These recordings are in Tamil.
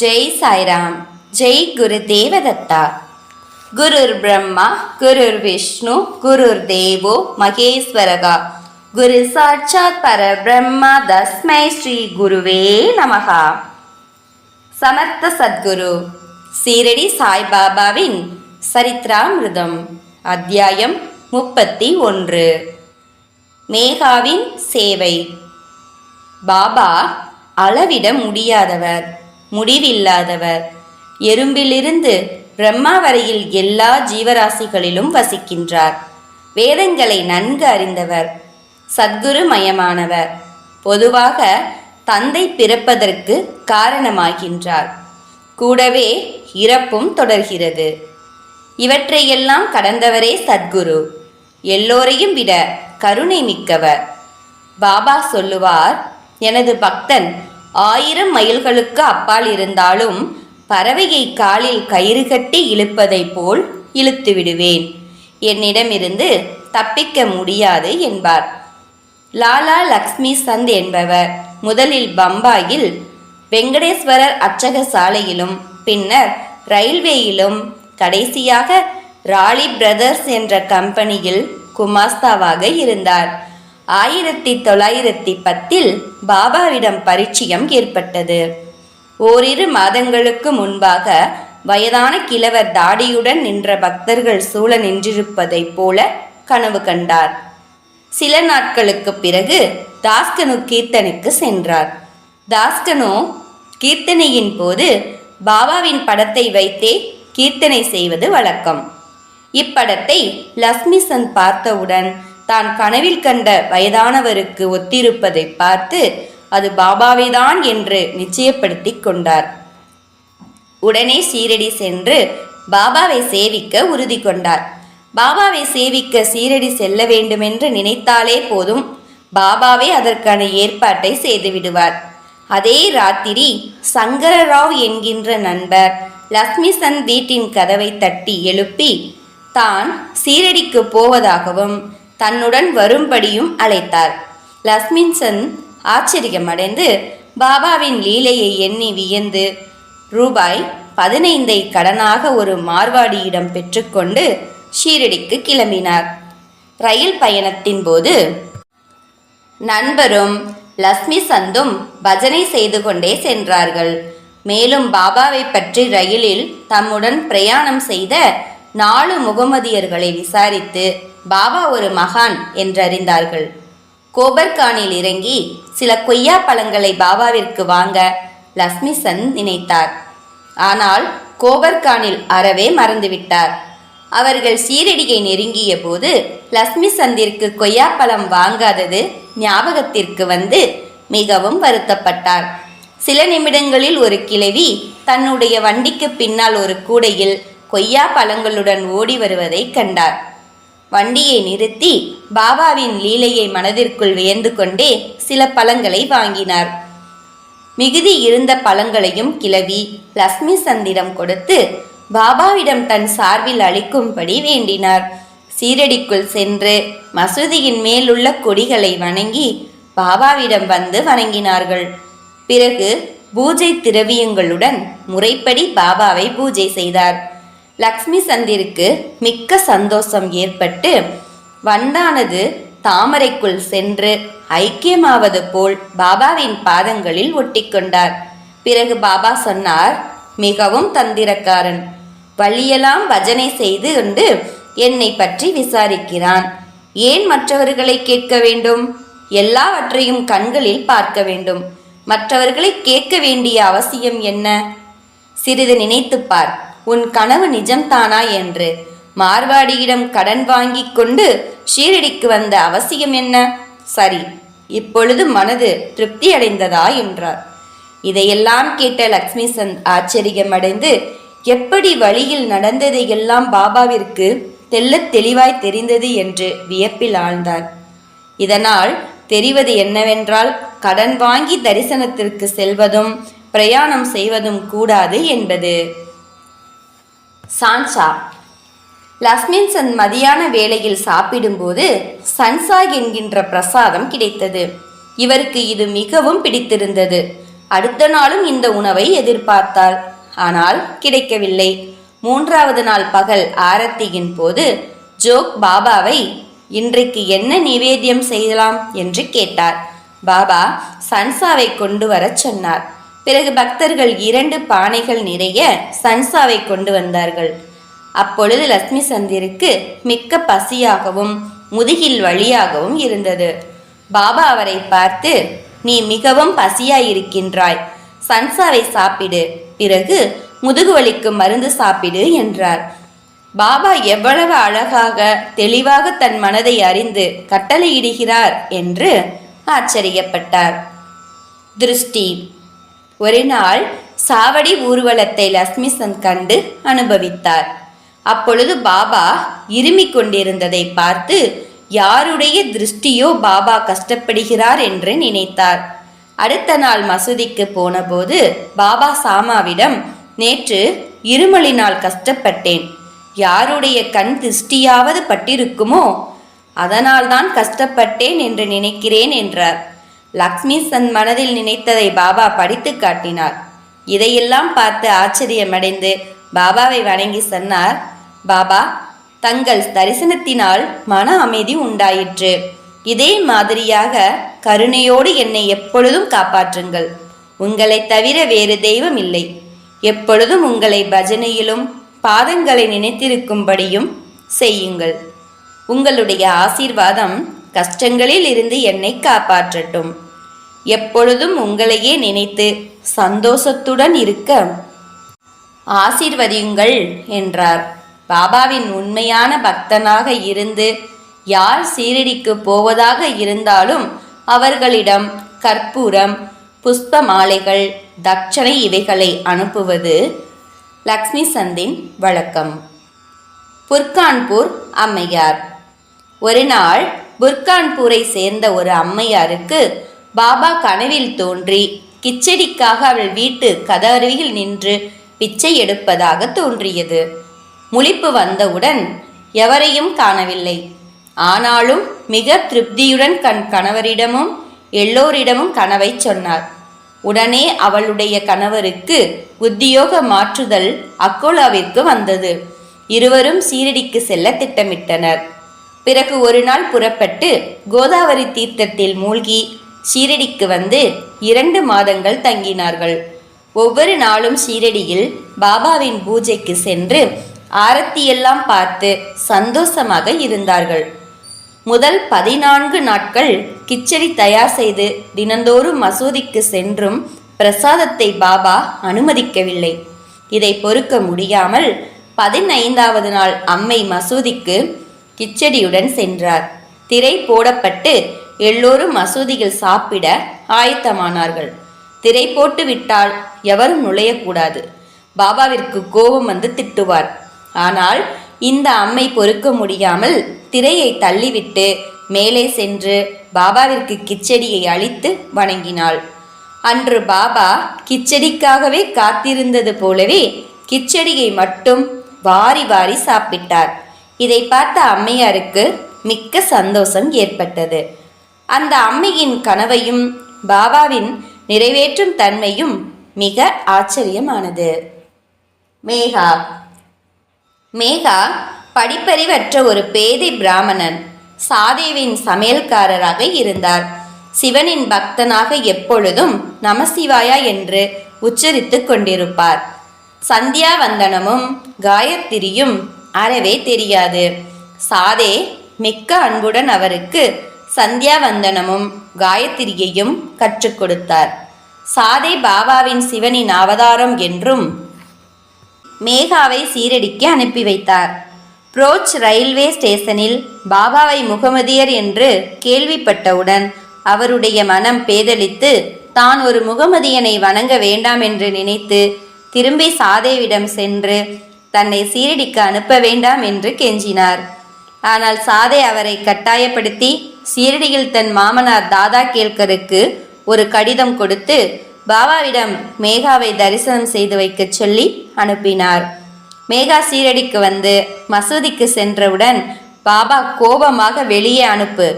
ஜெய் சாய்ராம் ஜெய் குரு தேவதத்தா. குருர் பிரம்மா குருர் விஷ்ணு குருர் தேவோ மகேஸ்வரகா. குரு சாட்சாத் பர பிரம்மா தஸ்மை ஸ்ரீ குருவே நமகா சமர்த்த சத்குரு சீரடி சாய்பாபாவின் சரித்ராமிருதம் அத்தியாயம் முப்பத்தி ஒன்று. மேகாவின் சேவை. பாபா அளவிட முடியாதவர். முடிவில்லாதவர். எறும்பிலிருந்து பிரம்மா வரையில் எல்லா ஜீவராசிகளிலும் வசிக்கின்றார். வேதங்களை நன்கு அறிந்தவர். சத்குரு மயமானவர் பொதுவாக தந்தை பிறப்பதற்கு காரணமாகின்றார். கூடவே இறப்பும் தொடர்கிறது. இவற்றையெல்லாம் கடந்தவரே சத்குரு. எல்லோரையும் விட கருணை மிக்கவர். பாபா சொல்லுவார் எனது பக்தன் ஆயிரம் மைல்களுக்கு அப்பால் இருந்தாலும் பறவையை காலில் கயிறு கட்டி இழுப்பதைப் போல் இழுத்து விடுவேன். என்னிடமிருந்து தப்பிக்க முடியாது என்பார். லாலா லக்ஷ்மி சந்த் என்பவர் முதலில் பம்பாயில் வெங்கடேஸ்வரர் அச்சக சாலையிலும் பின்னர் ரயில்வேயிலும் கடைசியாக ராலி பிரதர்ஸ் என்ற கம்பெனியில் குமாஸ்தாவாக இருந்தார். ஆயிரத்தி தொள்ளாயிரத்தி பத்தில் பாபாவிடம் பரிச்சயம் ஏற்பட்டது. ஓரிரு மாதங்களுக்கு முன்பாக வயதான கிழவர் தாடியுடன் நின்ற பக்தர்கள் சூழ நின்றிருப்பதைப் போல கனவு கண்டார். சில நாட்களுக்கு பிறகு தாஸ்கனு கீர்த்தனுக்கு சென்றார். தாஸ்கனு கீர்த்தனையின் போது பாபாவின் படத்தை வைத்தே கீர்த்தனை செய்வது வழக்கம். இப்படத்தை லக்ஷ்மி சந்த் பார்த்தவுடன் தான் கனவில் கண்ட வயதானவருக்கு ஒத்திருப்பதை பார்த்து அது பாபாவைதான் என்று நிச்சயப்படுத்தி கொண்டார். உடனே சீரடி சென்று பாபாவை சேவிக்க உறுதி கொண்டார். பாபாவை சேவிக்க சீரடி செல்ல வேண்டுமென்று நினைத்தாலே போதும். பாபாவே அதற்கான ஏற்பாட்டை செய்துவிடுவார் அதே ராத்திரி சங்கரராவ் என்கின்ற நண்பர் லக்ஷ்மி சந்த் வீட்டின் கதவை தட்டி எழுப்பி தான் சீரடிக்கு போவதாகவும் தன்னுடன் வரும்படியும் அழைத்தார். லக்ஷ்மிசன் ஆச்சரியமடைந்து பாபாவின் லீலையை எண்ணி வியந்து ரூபாய் பதினைந்தை கடனாக ஒரு மார்வாடியிடம் பெற்றுக்கொண்டு ஷீரடிக்கு கிளம்பினார். ரயில் பயணத்தின் போது நண்பரும் லக்ஷ்மி சந்தும் பஜனை செய்து கொண்டே சென்றார்கள். மேலும் பாபாவை பற்றி ரயிலில் தம்முடன் பிரயாணம் செய்த நாலு முகமதியர்களை விசாரித்து பாபா ஒரு மகான் என்றறிந்தார்கள். கோபர்கானில் இறங்கி சில கொய்யா பழங்களை பாபாவிற்கு வாங்க லக்ஷ்மி சந்த் நினைத்தார். ஆனால் கோபர்கானில் அறவே மறந்துவிட்டார். அவர்கள் சீரடியை நெருங்கிய போது லக்ஷ்மி சந்திற்கு கொய்யாப்பழம் வாங்காதது ஞாபகத்திற்கு வந்து மிகவும் வருத்தப்பட்டார். சில நிமிடங்களில் ஒரு கிழவி தன்னுடைய வண்டிக்கு பின்னால் ஒரு கூடையில் கொய்யா பழங்களுடன் ஓடி வருவதை கண்டார். வண்டியை நிறுத்தி பாபாவின் லீலையை மனதிற்குள் வியந்து கொண்டே சில பழங்களை வாங்கினார். மிகுதி இருந்த பழங்களையும் கிளவி லக்ஷ்மி சந்திடம் கொடுத்து பாபாவிடம் தன் சார்பில் அளிக்கும்படி வேண்டினார். சீரடிக்குள் சென்று மசூதியின் மேலுள்ள கொடிகளை வணங்கி பாபாவிடம் வந்து வணங்கினார்கள். பிறகு பூஜை திரவியங்களுடன் முறைப்படி பாபாவை பூஜை செய்தார். லக்ஷ்மி சந்திற்கு மிக்க சந்தோஷம் ஏற்பட்டு வண்டானது தாமரைக்குள் சென்று ஐக்கியமாவது போல் பாபாவின் பாதங்களில் ஒட்டிக்கொண்டார். பிறகு பாபா சொன்னார் மிகவும் தந்திரக்காரன். வழியெல்லாம் பஜனை செய்து கொண்டு என்னை பற்றி விசாரிக்கிறான். ஏன் மற்றவர்களை கேட்க வேண்டும்? எல்லாவற்றையும் கண்களில் பார்க்க வேண்டும். மற்றவர்களை கேட்க வேண்டிய அவசியம் என்ன? சிறிது நினைத்துப் பார். உன் கனவு நிஜம்தானா என்று. மார்வாடியிடம் கடன் வாங்கி கொண்டு ஷீரடிக்கு வந்த அவசியம் என்ன? சரி இப்பொழுது மனது திருப்தி அடைந்ததா என்றார். இதையெல்லாம் கேட்ட லக்ஷ்மி சந்த் ஆச்சரியமடைந்து எப்படி வழியில் நடந்ததையெல்லாம் பாபாவிற்கு தெள்ளத் தெளிவாய் தெரிந்தது? என்று வியப்பில் ஆழ்ந்தார். இதனால் தெரிவது என்னவென்றால் கடன் வாங்கி தரிசனத்திற்கு செல்வதும் பிரயாணம் செய்வதும் கூடாது என்பது. சான்சா லக்ஷ்மின்சன் மதியான வேளையில் சாப்பிடும்போது சன்சாக் என்கின்ற பிரசாதம் கிடைத்தது. இவருக்கு இது மிகவும் பிடித்திருந்தது. அடுத்த நாளும் இந்த உணவை எதிர்பார்த்தாள். ஆனால் கிடைக்கவில்லை. மூன்றாவது நாள் பகல் ஆரத்தியின் போது ஜோக் பாபாவை இன்றைக்கு என்ன நிவேத்தியம் செய்யலாம்? என்று கேட்டார். பாபா சன்சாவை கொண்டு வரச் சொன்னார். பிறகு பக்தர்கள் இரண்டு பானைகள் நிறைய சன்சாவை கொண்டு வந்தார்கள். அப்பொழுது லட்சுமி சந்திருக்கு மிக்க பசியாகவும் முதுகில் வழியாகவும் இருந்தது. பாபா அவரை பார்த்து நீ மிகவும் பசியாயிருக்கின்றாய். சன்சாவை சாப்பிடு. பிறகு முதுகு வலிக்கு மருந்து சாப்பிடு என்றார். பாபா எவ்வளவு அழகாக தெளிவாக தன் மனதை அறிந்து கட்டளையிடுகிறார் என்று ஆச்சரியப்பட்டார். திருஷ்டி ஒரு நாள் சாவடி ஊர்வலத்தை லக்ஷ்மி சந்த் கண்டு அனுபவித்தார். அப்பொழுது பாபா இருமிக் கொண்டிருந்ததை பார்த்து யாருடைய திருஷ்டியோ பாபா கஷ்டப்படுகிறார் என்று நினைத்தார். அடுத்த நாள் மசூதிக்கு போனபோது பாபா சாமாவிடம் நேற்று இருமலினால் கஷ்டப்பட்டேன். யாருடைய கண் திருஷ்டியாவது பட்டிருக்குமோ அதனால்தான் கஷ்டப்பட்டேன் என்று நினைக்கிறேன் என்றார். லக்ஷ்மி சந்த் மனதில் நினைத்ததை பாபா படித்து காட்டினார். இதையெல்லாம் பார்த்து ஆச்சரியமடைந்து பாபாவை வணங்கி சொன்னார் பாபா தங்கள் தரிசனத்தினால் மன அமைதி உண்டாயிற்று. இதே மாதிரியாக கருணையோடு என்னை எப்பொழுதும் காப்பாற்றுங்கள். உங்களைத் தவிர வேறு தெய்வம் இல்லை எப்பொழுதும் உங்களை பஜனையிலும் பாதங்களை நினைத்திருக்கும்படியும் செய்யுங்கள். உங்களுடைய ஆசீர்வாதம் கஷ்டங்களில் இருந்து என்னை காப்பாற்றட்டும். எப்பொழுதும் உங்களையே நினைத்து சந்தோஷத்துடன் இருக்க ஆசீர்வதியுங்கள் என்றார். பாபாவின் உண்மையான பக்தனாக இருந்து யார் சீரடிக்கு போவதாக இருந்தாலும் அவர்களிடம் கற்பூரம் புஷ்ப மாலைகள் தட்சணை இவைகளை அனுப்புவது லக்ஷ்மி சந்தின் வழக்கம். புர்கான்பூர் அம்மையார். ஒரு நாள் புர்கான்பூரை சேர்ந்த ஒரு அம்மையாருக்கு பாபா கனவில் தோன்றி கிச்சடிக்காக அவள் வீட்டு கதவருகில் நின்று பிச்சை எடுப்பதாக தோன்றியது. முழிப்பு வந்தவுடன் எவரையும் காணவில்லை. ஆனாலும் மிக திருப்தியுடன் கண் கணவரிடமும் எல்லோரிடமும் கனவை சொன்னார். உடனே அவளுடைய கணவருக்கு உத்தியோக மாற்றுதல் அக்கோலாவிற்கு வந்தது. இருவரும் சீரடிக்கு செல்ல திட்டமிட்டனர். பிறகு ஒரு நாள் புறப்பட்டு கோதாவரி தீர்த்தத்தில் மூழ்கி ஷீரடிக்கு வந்து இரண்டு மாதங்கள் தங்கினார்கள். ஒவ்வொரு நாளும் ஷீரடியில் பாபாவின் பூஜைக்கு சென்று ஆரத்தியெல்லாம் பார்த்து சந்தோஷமாக இருந்தார்கள். முதல் பதினான்கு நாட்கள் கிச்சடி தயார் செய்து தினந்தோறும் மசூதிக்கு சென்றும் பிரசாதத்தை பாபா அனுமதிக்கவில்லை. இதை பொறுக்க முடியாமல் பதினைந்தாவது நாள் அம்மை மசூதிக்கு கிச்சடியுடன் சென்றார். திரை போடப்பட்டு எல்லோரும் மசூதியில் சாப்பிட ஆயத்தமானார்கள். திரை போட்டு விட்டால் எவரும் நுழையக்கூடாது. பாபாவிற்கு கோபம் வந்து திட்டுவார். ஆனால் இந்த அம்மை பொறுக்க முடியாமல் திரையை தள்ளிவிட்டு மேலே சென்று பாபாவிற்கு கிச்சடியை அளித்து வணங்கினாள். அன்று பாபா கிச்சடிக்காகவே காத்திருந்தது போலவே கிச்சடியை மட்டும் வாரி வாரி சாப்பிட்டார். இதை பார்த்த அம்மையாருக்கு மிக்க சந்தோஷம் ஏற்பட்டது. அந்த அம்மையின் கனவையும் பாபாவின் நிறைவேற்றும் தன்மையும் மிக ஆச்சரியமானது. மேகா மேகா படிப்பறிவற்ற ஒரு பேதை பிராமணன் சாதேவின் சமையல்காரராக இருந்தார். சிவனின் பக்தனாக எப்பொழுதும் நமசிவாயா என்று உச்சரித்துக் கொண்டிருப்பார். சந்தியா வந்தனமும் காயத்திரியும் அறவே தெரியாது. சாதே மிக்க அன்புடன் அவருக்கு சந்தியாவந்தனமும் காயத்ரியையும் காயத்திரியையும் கற்றுக் கொடுத்தார். சாதை பாபாவின் சிவனின் அவதாரம் என்றும் மேகாவை சீரடிக்கு அனுப்பி வைத்தார். புரோச் ரயில்வே ஸ்டேஷனில் பாபாவை முகமதியர் என்று கேள்விப்பட்டவுடன் அவருடைய மனம் பேதலித்து தான் ஒரு முகமதியனை வணங்க வேண்டாம் என்று நினைத்து திரும்பி சாதேவிடம் சென்று தன்னை சீரடிக்கு அனுப்ப வேண்டாம் என்று கெஞ்சினார். ஆனால் சாதே அவரை கட்டாயப்படுத்தி சீரடியில் தன் மாமனார் தாதா கேல்கருக்கு ஒரு கடிதம் கொடுத்து பாபாவிடம் மேகாவை தரிசனம் செய்து வைக்கச் சொல்லி அனுப்பினார். மேகா சீரடிக்கு வந்து மசூதிக்கு சென்றவுடன் பாபா கோபமாக வெளியே அனுப்பு.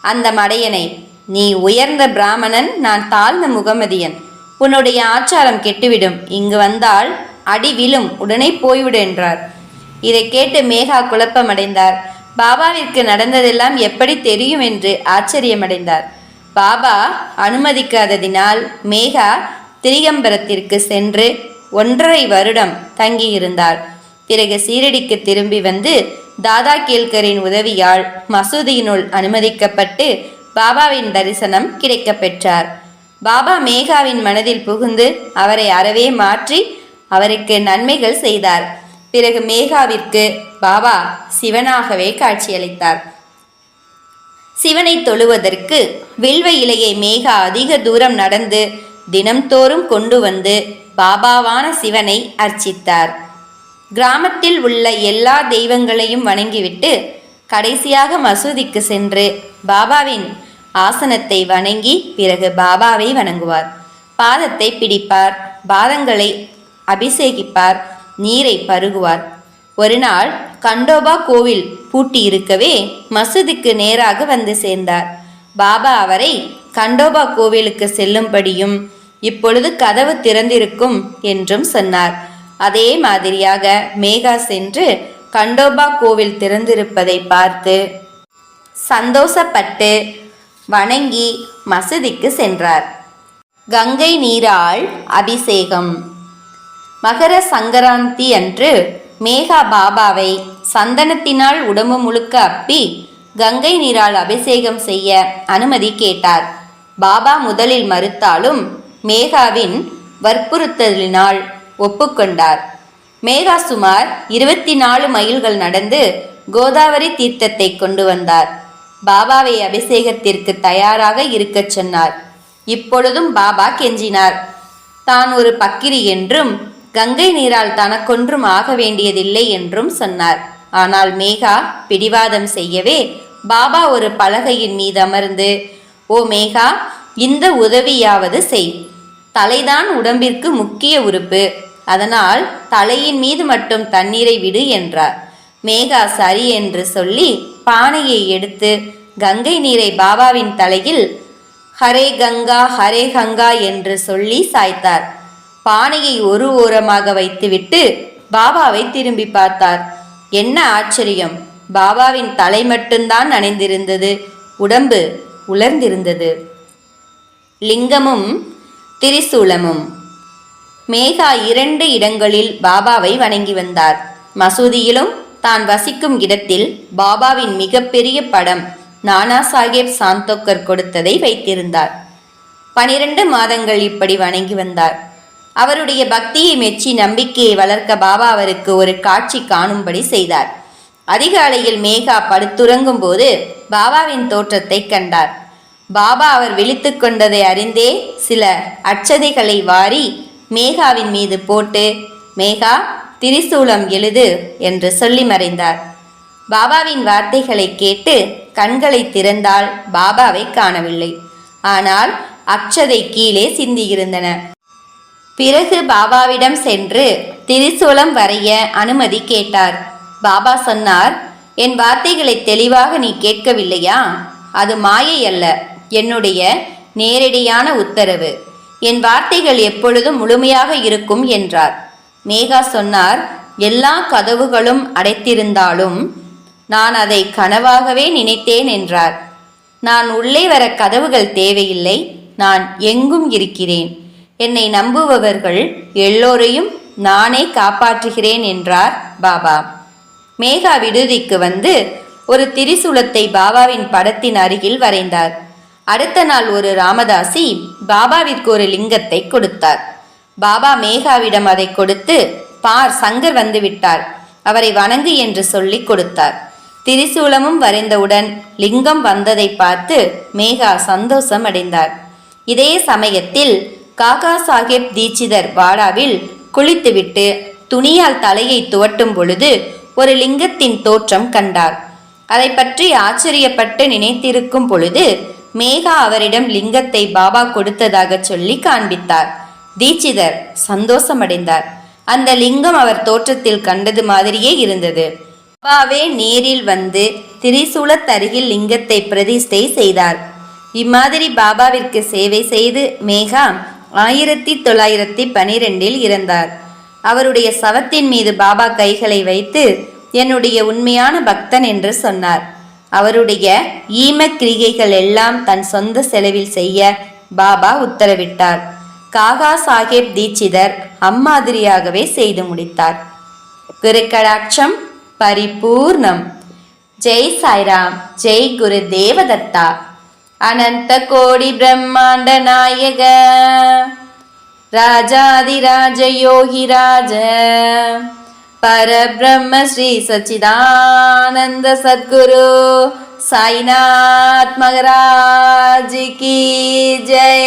அந்த மடையனை நீ உயர்ந்த பிராமணன் நான் தாழ்ந்த முகமதியன். உன்னுடைய ஆச்சாரம் கெட்டுவிடும். இங்கு வந்தால் அடி விழும். உடனே போய்விடு என்றார். இதை கேட்டு மேகா குழப்பமடைந்தார். பாபாவிற்கு நடந்ததெல்லாம் எப்படி தெரியும் என்று ஆச்சரியமடைந்தார். பாபா அனுமதிக்காததினால் மேகா திரிகம்பரத்திற்கு சென்று ஒன்றரை வருடம் தங்கியிருந்தார். பிறகு சீரடிக்கு திரும்பி வந்து தாதா கேல்கரின் உதவியால் மசூதியினுள் அனுமதிக்கப்பட்டு பாபாவின் தரிசனம் கிடைக்கப்பெற்றார். பாபா மேகாவின் மனதில் புகுந்து அவரை அறவே மாற்றி அவருக்கு நன்மைகள் செய்தார். பிறகு மேகாவிற்கு பாபா சிவனாகவே காட்சியளித்தார். சிவனை தொழுவதற்கு வில்வ இலையை மேக அதிக தூரம் நடந்து தினம்தோறும் கொண்டு வந்து பாபாவான சிவனை அர்ச்சித்தார். கிராமத்தில் உள்ள எல்லா தெய்வங்களையும் வணங்கிவிட்டு கடைசியாக மசூதிக்கு சென்று பாபாவின் ஆசனத்தை வணங்கி பிறகு பாபாவை வணங்குவார். பாதத்தை பிடிப்பார் பாதங்களை அபிஷேகிப்பார் நீரை பருகுவார். ஒரு நாள் கண்டோபா கோவில் பூட்டி இருக்கவே மசூதிக்கு நேராக வந்து சேர்ந்தார். பாபா அவரை கண்டோபா கோவிலுக்கு செல்லும்படியும் இப்பொழுது கதவு திறந்திருக்கும் என்றும் சொன்னார். அதே மாதிரியாக மேகா சென்று கண்டோபா கோவில் திறந்திருப்பதை பார்த்து சந்தோஷப்பட்டு வணங்கி மசூதிக்கு சென்றார். கங்கை நீரால் அபிஷேகம். மகர சங்கராந்தி அன்று மேகா பாபாவை சந்தனத்தினால் உடம்பு முழுக்க அப்பி கங்கை நீரால் அபிஷேகம் செய்ய அனுமதி கேட்டார். பாபா முதலில் மறுத்தாலும் மேகாவின் வற்புறுத்தலினால் ஒப்புக்கொண்டார். மேகா சுமார் இருபத்தி நாலு மைல்கள் நடந்து கோதாவரி தீர்த்தத்தை கொண்டு வந்தார். பாபாவை அபிஷேகத்திற்கு தயாராக இருக்கச் சொன்னார். இப்பொழுதும் பாபா கெஞ்சினார். தான் ஒரு பக்கிரி என்றும் கங்கை நீரால் தனக்கொன்றும் ஆக வேண்டியதில்லை என்றும் சொன்னார். ஆனால் மேகா பிடிவாதம் செய்யவே பாபா ஒரு பலகையின் மீது அமர்ந்து ஓ மேகா இந்த உதவியாவது செய். தலைதான் உடம்பிற்கு முக்கிய உறுப்பு. அதனால் தலையின் மீது மட்டும் தண்ணீரை விடு என்றார். மேகா சரி என்று சொல்லி பானையை எடுத்து கங்கை நீரை பாபாவின் தலையில் ஹரே கங்கா ஹரே கங்கா என்று சொல்லி சாய்த்தார். பானையை ஒரு ஓரமாக வைத்துவிட்டு பாபாவை திரும்பி பார்த்தார். என்ன ஆச்சரியம்? பாபாவின் தலை மட்டும்தான் அணிந்திருந்தது. உடம்பு உலர்ந்திருந்தது. லிங்கமும் திரிசூலமும். மேகா இரண்டு இடங்களில் பாபாவை வணங்கி வந்தார். மசூதியிலும் தான் வசிக்கும் இடத்தில் பாபாவின் மிகப்பெரிய படம் நானா சாஹேப் சாந்தோக்கர் கொடுத்ததை வைத்திருந்தார். பனிரெண்டு மாதங்கள் இப்படி வணங்கி வந்தார். அவருடைய பக்தியை மெச்சி நம்பிக்கையை வளர்க்க பாபா அவருக்கு ஒரு காட்சி காணும்படி செய்தார். அதிகாலையில் மேகா படுத்துறங்கும் போது பாபாவின் தோற்றத்தை கண்டார். பாபா அவர் விழித்து கொண்டதை அறிந்தே சில அச்சதைகளை வாரி மேகாவின் மீது போட்டு மேகா திரிசூலம் எழுது என்று சொல்லி மறைந்தார். பாபாவின் வார்த்தைகளை கேட்டு கண்களை திறந்தால் பாபாவை காணவில்லை. ஆனால் அச்சதை கீழே சிந்தியிருந்தன. பிறகு பாபாவிடம் சென்று திரிசூலம் வரைய அனுமதி கேட்டார். பாபா சொன்னார் என் வார்த்தைகளை தெளிவாக நீ கேட்கவில்லையா? அது மாயை அல்ல என்னுடைய நேரடியான உத்தரவு. என் வார்த்தைகள் எப்பொழுதும் முழுமையாக இருக்கும் என்றார். மேகா சொன்னார் எல்லா கதவுகளும் அடைத்திருந்தாலும் நான் அதை கனவாகவே நினைத்தேன் என்றார். நான் உள்ளே வர கதவுகள் தேவையில்லை நான் எங்கும் இருக்கிறேன். என்னை நம்புபவர்கள் எல்லோரையும் நானே காப்பாற்றுகிறேன் என்றார் பாபா. மேகா விடுதிக்கு வந்து ஒரு திரிசூலத்தை பாபாவின் படத்தின் அருகில் வரைந்தார். அடுத்த நாள் ஒரு ராமதாசி பாபாவிற்கு ஒரு லிங்கத்தை கொடுத்தார். பாபா மேகாவிடம் அதை கொடுத்து பார் சங்கர் வந்து விட்டார். அவரை வணங்கு என்று சொல்லி கொடுத்தார். திரிசூலமும் வரைந்தவுடன் லிங்கம் வந்ததை பார்த்து மேகா சந்தோஷம் அடைந்தார் இதே சமயத்தில் காகா சாஹேப் தீட்சிதர் வாடாவில் குளித்துவிட்டு துணியால் தலையை துவட்டும் பொழுது ஒரு லிங்கத்தின் தோற்றம் கண்டார். அதை பற்றி ஆச்சரியப்பட்டு நினைத்திருக்கும் பொழுது மேகா அவரிடம் லிங்கத்தை பாபா கொடுத்ததாக சொல்லி காண்பித்தார். தீட்சிதர் சந்தோஷமடைந்தார். அந்த லிங்கம் அவர் தோற்றத்தில் கண்டது மாதிரியே இருந்தது. பாபாவே நேரில் வந்து திரிசூலத்தருகில் லிங்கத்தை பிரதிஷ்டை செய்தார். இம்மாதிரி பாபாவிற்கு சேவை செய்து மேகா ஆயிரத்தி தொள்ளாயிரத்தி பனிரெண்டில் இறந்தார். அவருடைய சவத்தின் மீது பாபா கைகளை வைத்து என்னுடைய உண்மையான பக்தன் என்று சொன்னார். அவருடைய ஈம கிரிகைகள் எல்லாம் தன் சொந்த செலவில் செய்ய பாபா உத்தரவிட்டார். காகா சாஹேப் தீட்சிதர் அம்மாதிரியாகவே செய்து முடித்தார். குருக்கடாட்சம் பரிபூர்ணம். ஜெய் சாய்ராம் ஜெய் குரு தேவதத்தா. अनन्त कोडिब्रह्माण्ड नायग राजाधिराजयोगिराज परब्रह्म श्री सच्चिदानन्द सद्गुरु साइनात्मराजिकी जय।